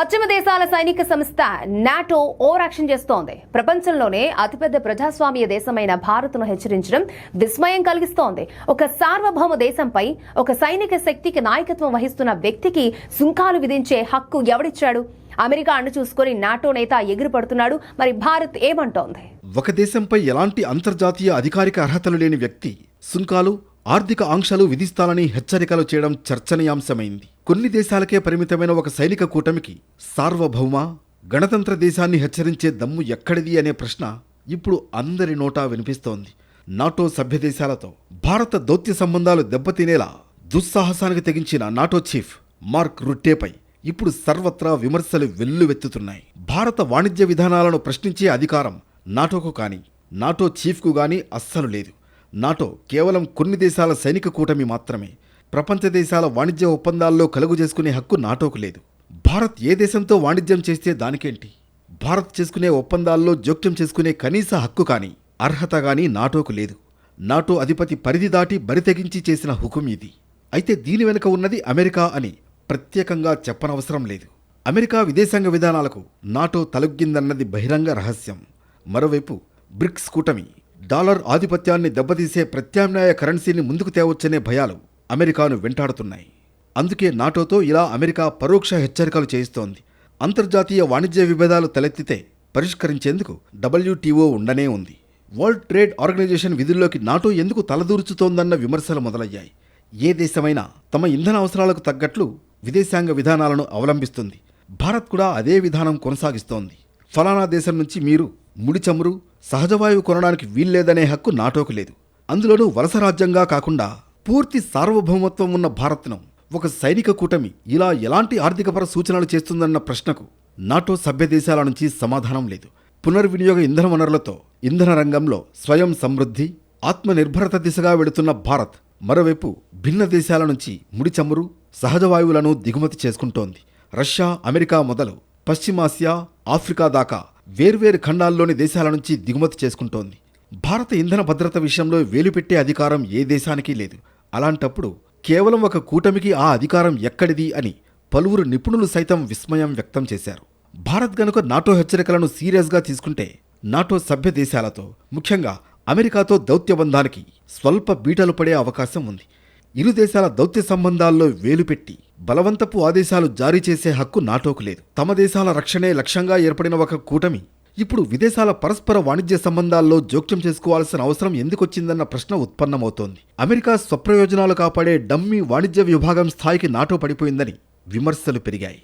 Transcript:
పశ్చిమ దేశాల సైనిక సంస్థ నాటో ఓ రక్షణ చేస్తోంది. ప్రపంచంలోనే అతిపెద్ద ప్రజాస్వామ్య దేశమైన భారత్ను హెచ్చరించడం విస్మయం కలిగిస్తోంది. ఒక సార్వభౌమ దేశంపై ఒక సైనిక శక్తికి నాయకత్వం వహిస్తున్న వ్యక్తికి సుంకాలు విధించే హక్కు ఎవడిచ్చాడు? అమెరికా అండు చూసుకొని నాటో నేత ఎగిరిపడుతున్నాడు మరి భారత్ ఏమంటోంది? ఒక దేశంపై ఎలాంటి అంతర్జాతీయ అధికారిక అర్హతలు లేని వ్యక్తి సుంకాలు ఆర్థిక ఆంక్షలు విధిస్తానని హెచ్చరికలు చేయడం చర్చనీయాంశమైంది. కొన్ని దేశాలకే పరిమితమైన ఒక సైనిక కూటమికి సార్వభౌమ గణతంత్ర దేశాన్ని హెచ్చరించే దమ్ము ఎక్కడిది అనే ప్రశ్న ఇప్పుడు అందరి నోటా వినిపిస్తోంది. నాటో సభ్య దేశాలతో భారత దౌత్య సంబంధాలు దెబ్బతినేలా దుస్సాహసానికి తెగించిన నాటో చీఫ్ మార్క్ రుట్టేపై ఇప్పుడు సర్వత్రా విమర్శలు వెల్లువెత్తుతున్నాయి. భారత వాణిజ్య విధానాలను ప్రశ్నించే అధికారం నాటోకు కానీ నాటో చీఫ్కు కానీ అస్సలు లేదు. నాటో కేవలం కొన్ని దేశాల సైనిక కూటమి మాత్రమే. ప్రపంచ దేశాల వాణిజ్య ఒప్పందాల్లో కలుగు చేసుకునే హక్కు నాటోకు లేదు. భారత్ ఏ దేశంతో వాణిజ్యం చేస్తే దానికేంటి? భారత్ చేసుకునే ఒప్పందాల్లో జోక్యం చేసుకునే కనీస హక్కు కానీ అర్హత కానీ నాటోకు లేదు. నాటో అధిపతి పరిధి దాటి బరితెగించి చేసిన హుకుం ఇది. అయితే దీని వెనుక ఉన్నది అమెరికా అని ప్రత్యేకంగా చెప్పనవసరం లేదు. అమెరికా విదేశాంగ విధానాలకు నాటో తలొగ్గిందన్నది బహిరంగ రహస్యం. మరోవైపు బ్రిక్స్ కూటమి డాలర్ ఆధిపత్యాన్ని దెబ్బతీసే ప్రత్యామ్నాయ కరెన్సీని ముందుకు తేవచ్చనే భయాలు అమెరికాను వెంటాడుతున్నాయి. అందుకే నాటోతో ఇలా అమెరికా పరోక్ష హెచ్చరికలు చేయిస్తోంది. అంతర్జాతీయ వాణిజ్య విభేదాలు తలెత్తితే పరిష్కరించేందుకు డబ్ల్యూటీఓ ఉండనే ఉంది. వరల్డ్ ట్రేడ్ ఆర్గనైజేషన్ విధుల్లోకి నాటో ఎందుకు తలదూర్చుతోందన్న విమర్శలు మొదలయ్యాయి. ఏ దేశమైనా తమ ఇంధన అవసరాలకు తగ్గట్లు విదేశాంగ విధానాలను అవలంబిస్తుంది. భారత్ కూడా అదే విధానం కొనసాగిస్తోంది. ఫలానా దేశం నుంచి మీరు ముడి చమురు సహజవాయువు కొనడానికి వీల్లేదనే హక్కు నాటోకు లేదు. అందులోనూ వలస రాజ్యంగా కాకుండా పూర్తి సార్వభౌమత్వం ఉన్న భారత్ను ఒక సైనిక కూటమి ఇలా ఎలాంటి ఆర్థికపర సూచనలు చేస్తుందన్న ప్రశ్నకు నాటో సభ్య దేశాల నుంచి సమాధానం లేదు. పునర్వినియోగ ఇంధన వనరులతో ఇంధన రంగంలో స్వయం సమృద్ధి ఆత్మనిర్భరత దిశగా వెళుతున్న భారత్ మరోవైపు భిన్న దేశాల నుంచి ముడి చమురు దిగుమతి చేసుకుంటోంది. రష్యా అమెరికా మొదలు పశ్చిమాసియా ఆఫ్రికా దాకా వేర్వేరు ఖండాల్లోని దేశాల నుంచి దిగుమతి చేసుకుంటోంది. భారత ఇంధన భద్రత విషయంలో వేలుపెట్టే అధికారం ఏ దేశానికి లేదు. అలాంటప్పుడు కేవలం ఒక కూటమికి ఆ అధికారం ఎక్కడిది అని పలువురు నిపుణులు సైతం విస్మయం వ్యక్తం చేశారు. భారత్ గనుక నాటో హెచ్చరికలను సీరియస్గా తీసుకుంటే నాటో సభ్య దేశాలతో ముఖ్యంగా అమెరికాతో దౌత్యబంధానికి స్వల్ప బీటలు పడే అవకాశం ఉంది. ఇరు దేశాల దౌత్య సంబంధాల్లో వేలుపెట్టి బలవంతపు ఆదేశాలు జారీ చేసే హక్కు నాటోకు లేదు. తమ దేశాల రక్షణే లక్ష్యంగా ఏర్పడిన ఒక కూటమి. ఇప్పుడు విదేశాల పరస్పర వాణిజ్య సంబంధాల్లో జోక్యం చేసుకోవాల్సిన అవసరం ఎందుకొచ్చిందన్న ప్రశ్న ఉత్పన్నమవుతోంది. అమెరికా స్వప్రయోజనాలు కాపాడే డమ్మీ వాణిజ్య విభాగం స్థాయికి నాటో పడిపోయిందని విమర్శలు పెరిగాయి.